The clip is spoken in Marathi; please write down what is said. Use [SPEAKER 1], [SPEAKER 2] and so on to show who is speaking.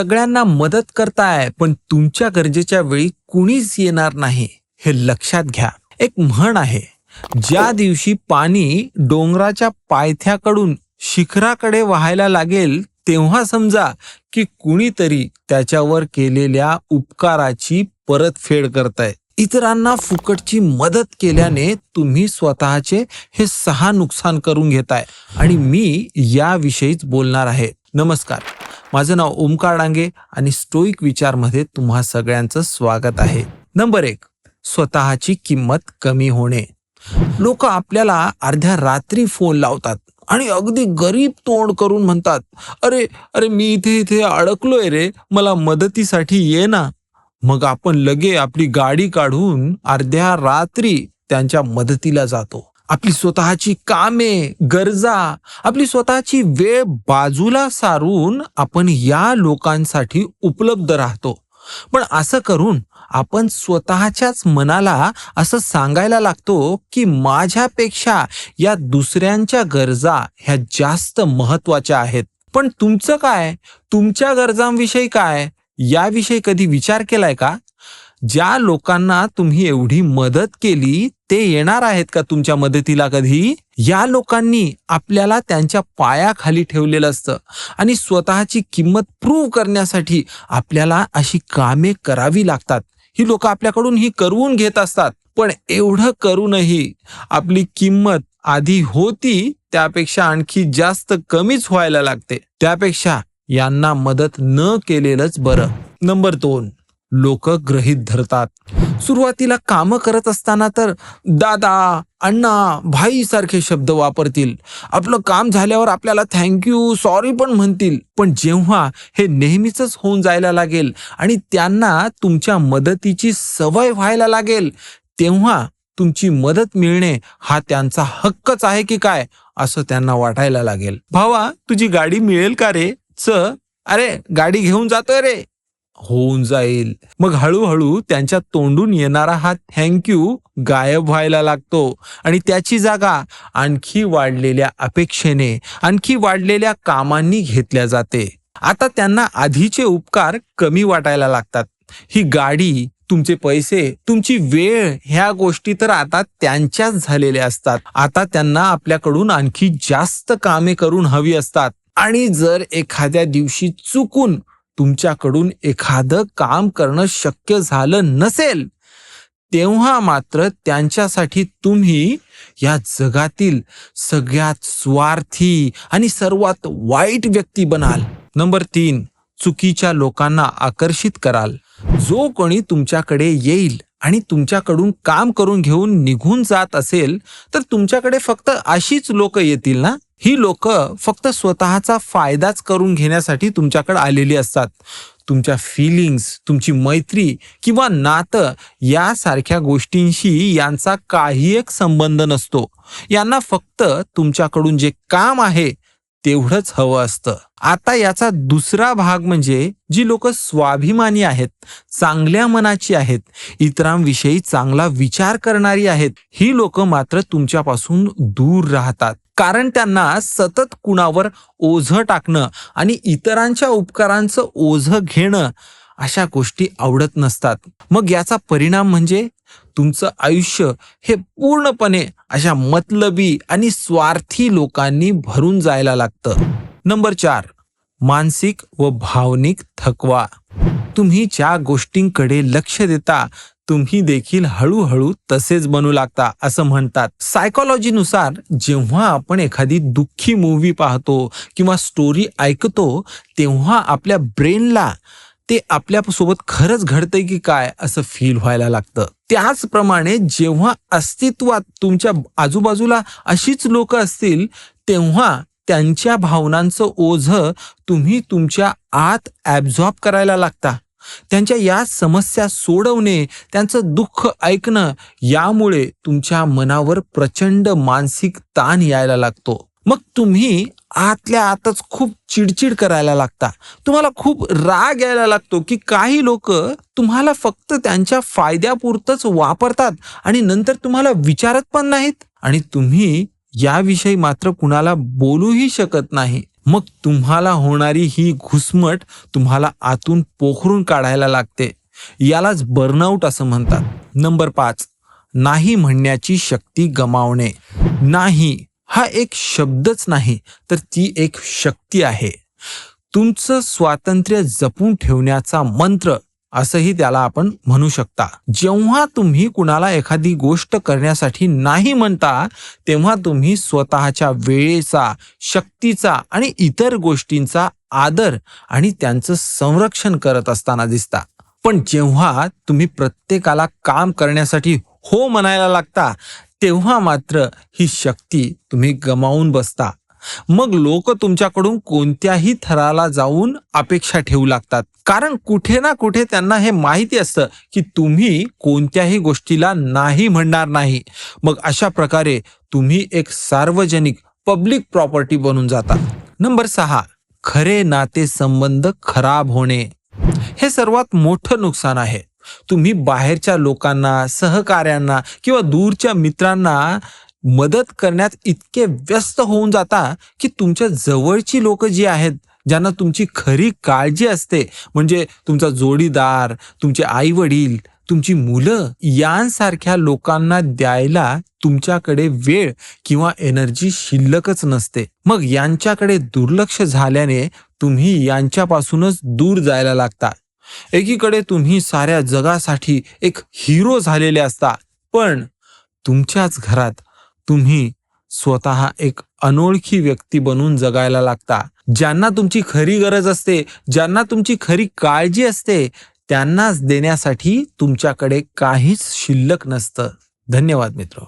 [SPEAKER 1] सगळ्यांना मदत करताय पण तुमच्या गरजेच्या वेळी कुणीच येणार नाही हे लक्षात घ्या. एक म्हण आहे ज्या दिवशी पाणी डोंगराच्या पायथ्याकडून शिखराकडे वाहायला लागेल तेव्हा समजा की कुणीतरी त्याच्यावर केलेल्या उपकाराची परतफेड करताय. इतरांना फुकटची मदत केल्याने तुम्ही स्वतःचे हे सहा नुकसान करून घेताय. आणि मी याविषयीच बोलणार आहे. नमस्कार. माझं नाव ओमकार डांगे आणि स्टोईक विचारमध्ये तुम्हा सगळ्यांचं स्वागत आहे. नंबर एक स्वतःची किंमत कमी होणे. लोक आपल्याला अर्ध्या रात्री फोन लावतात आणि अगदी गरीब तोंड करून म्हणतात अरे अरे मी इथे इथे अडकलोय रे मला मदतीसाठी ये ना. मग आपण लगे आपली गाडी काढून अर्ध्या रात्री त्यांच्या मदतीला जातो. आपली स्वतःची कामे गरजा आपली स्वतःची वेळ बाजूला सारून आपण या लोकांसाठी उपलब्ध राहतो. पण असं करून आपण स्वतःच्याच मनाला असं सांगायला लागतो की माझ्यापेक्षा या दुसऱ्यांच्या गरजा ह्या जास्त महत्त्वाच्या आहेत. पण तुमचं काय? तुमच्या गरजांविषयी काय? याविषयी कधी विचार केलाय का? ज्या लोकांना तुम्ही एवढी मदत केली ते येणार आहेत का तुमच्या मदतीला कधी? या लोकांनी आपल्याला त्यांच्या पायाखाली ठेवलेलं असतं आणि स्वतःची किंमत प्रूव्ह करण्यासाठी आपल्याला अशी कामे करावी लागतात. ही लोक आपल्याकडून ही करवून घेत असतात. पण एवढं करूनही आपली किंमत आधी होती त्यापेक्षा आणखी जास्त कमीच व्हायला लागते. त्यापेक्षा यांना मदत न केलेलंच बरं. नंबर दोन. लोक ग्रहित धरतात. सुरुवातीला कामं करत असताना तर दादा अण्णा भाई सारखे शब्द वापरतील. आपलं काम झाल्यावर आपल्याला थँक्यू सॉरी पण म्हणतील. पण जेव्हा हे नेहमीच होऊन जायला लागेल आणि त्यांना तुमच्या मदतीची सवय व्हायला लागेल तेव्हा तुमची मदत मिळणे हा त्यांचा हक्कच आहे की काय असं त्यांना वाटायला लागेल. भावा तुझी गाडी मिळेल का रे? च अरे गाडी घेऊन जातोय रे. होऊन जाईल. मग हळूहळू त्यांच्या तोंडून येणारा हा थँक्यू गायब व्हायला लागतो. आणि त्याची जागा आणखी वाढलेल्या अपेक्षेने आणखी वाढलेल्या कामांनी घेतल्या जाते. आता त्यांना आधीचे उपकार कमी वाटायला लागतात. ही गाडी तुमचे पैसे तुमची वेळ ह्या गोष्टी तर आता त्यांच्याच झालेल्या असतात. आता त्यांना आपल्याकडून आणखी जास्त कामे करून हवी असतात. आणि जर एखाद्या दिवशी चुकून तुमच्याकडून एखादं काम करणं शक्य झालं नसेल तेव्हा मात्र त्यांच्यासाठी तुम्ही या जगातील सगळ्यात स्वार्थी आणि सर्वात वाईट व्यक्ती बनाल. नंबर तीन चुकीच्या लोकांना आकर्षित कराल. जो कोणी तुमच्याकडे येईल आणि तुमच्याकडून काम करून घेऊन निघून जात असेल तर तुमच्याकडे फक्त अशीच लोक येतील ना? ही लोक फक्त स्वतःचा फायदाच करून घेण्यासाठी तुमच्याकडे आलेली असतात. तुमच्या फिलिंग्स तुमची मैत्री किंवा नातं यासारख्या गोष्टींशी यांचा काही एक संबंध नसतो. यांना फक्त तुमच्याकडून जे काम आहे तेवढंच हवं असतं. आता याचा दुसरा भाग म्हणजे जी लोक स्वाभिमानी आहेत चांगल्या मनाची आहेत इतरांविषयी चांगला विचार करणारी आहेत ही लोक मात्र तुमच्यापासून दूर राहतात. कारण त्यांना सतत कुणावर ओझं टाकणं आणि इतरांच्या उपकारांचं ओझं घेणं अशा गोष्टी आवडत नसतात. मग याचा परिणाम म्हणजे तुमचं आयुष्य हे पूर्णपणे अशा मतलबी आणि स्वार्थी लोकांनी भरून जायला लागतं. नंबर चार मानसिक व भावनिक थकवा. तुम्ही ज्या गोष्टींकडे लक्ष देता तुम्ही देखील हळूहळू तसेच बनू लागता असं म्हणतात. सायकोलॉजीनुसार जेव्हा आपण एखादी दुःखी मूव्ही पाहतो किंवा स्टोरी ऐकतो तेव्हा आपल्या ब्रेनला ते आपल्यासोबत खरंच घडतंय की काय असं फील व्हायला लागतं. त्याचप्रमाणे जेव्हा अस्तित्वात तुमच्या आजूबाजूला अशीच लोक असतील तेव्हा त्यांच्या भावनांचं ओझ तुम्ही तुमच्या आत ॲब्झॉर्ब करायला लागता. त्यांच्या या समस्या सोडवणे त्यांचं दुःख ऐकणं यामुळे तुमच्या मनावर प्रचंड मानसिक ताण यायला लागतो. मग तुम्ही आतल्या आतच खूप चिडचिड करायला लागता तुम्हाला खूप राग यायला लागतो की काही लोक तुम्हाला फक्त त्यांच्या फायद्यापुरतच वापरतात आणि नंतर तुम्हाला विचारत पण नाहीत. आणि तुम्ही याविषयी मात्र कुणाला बोलूही शकत नाही. मग तुम्हाला होणारी ही घुसमट तुम्हाला आतून पोखरून काढायला लागते. यालाच बर्नआउट असं म्हणतात. नंबर पाच नाही म्हणण्याची शक्ती गमावणे. नाही हा एक शब्दच नाही तर ती एक शक्ती आहे. तुमचं स्वातंत्र्य जपून ठेवण्याचा मंत्र असंही त्याला आपण म्हणू शकता. जेव्हा तुम्ही कुणाला एखादी गोष्ट करण्यासाठी नाही म्हणता तेव्हा तुम्ही स्वतःच्या वेळेचा शक्तीचा आणि इतर गोष्टींचा आदर आणि त्यांचं संरक्षण करत असताना दिसता. पण जेव्हा तुम्ही प्रत्येकाला काम करण्यासाठी हो म्हणायला लागता तेव्हा मात्र ही शक्ती तुम्ही गमावून बसता. मग लोक तुमच्याकडून कोणत्याही थराला जाऊन अपेक्षा ठेवू लागतात. कारण कुठे ना कुठे त्यांना हे माहिती असतं की तुम्ही कोणत्याही गोष्टीला नाही म्हणणार नाही. मग अशा प्रकारे तुम्ही एक सार्वजनिक पब्लिक प्रॉपर्टी बनून जाता. नंबर सहा खरे नाते संबंध खराब होणे. हे सर्वात मोठं नुकसान आहे. तुम्ही बाहेरच्या लोकांना सहकार्यांना किंवा दूरच्या मित्रांना मदत करण्यात इतके व्यस्त होऊन जाता की तुमच्या जवळची लोक जी आहेत ज्यांना तुमची खरी काळजी असते म्हणजे तुमचा जोडीदार तुमचे आई वडील तुमची मुलं यांसारख्या लोकांना द्यायला तुमच्याकडे वेळ किंवा एनर्जी शिल्लकच नसते. मग यांच्याकडे दुर्लक्ष झाल्याने तुम्ही यांच्यापासूनच दूर जायला लागता. एकीकडे तुम्ही साऱ्या जगासाठी एक हिरो झालेले असता पण तुमच्याच घरात तुम्ही स्वतः एक अनोळखी व्यक्ती बनून जगायला लागता. ज्यांना तुमची खरी गरज असते ज्यांना तुमची खरी काळजी असते त्यांनाच देण्यासाठी तुमच्याकडे काहीच शिल्लक नसतं. धन्यवाद मित्र.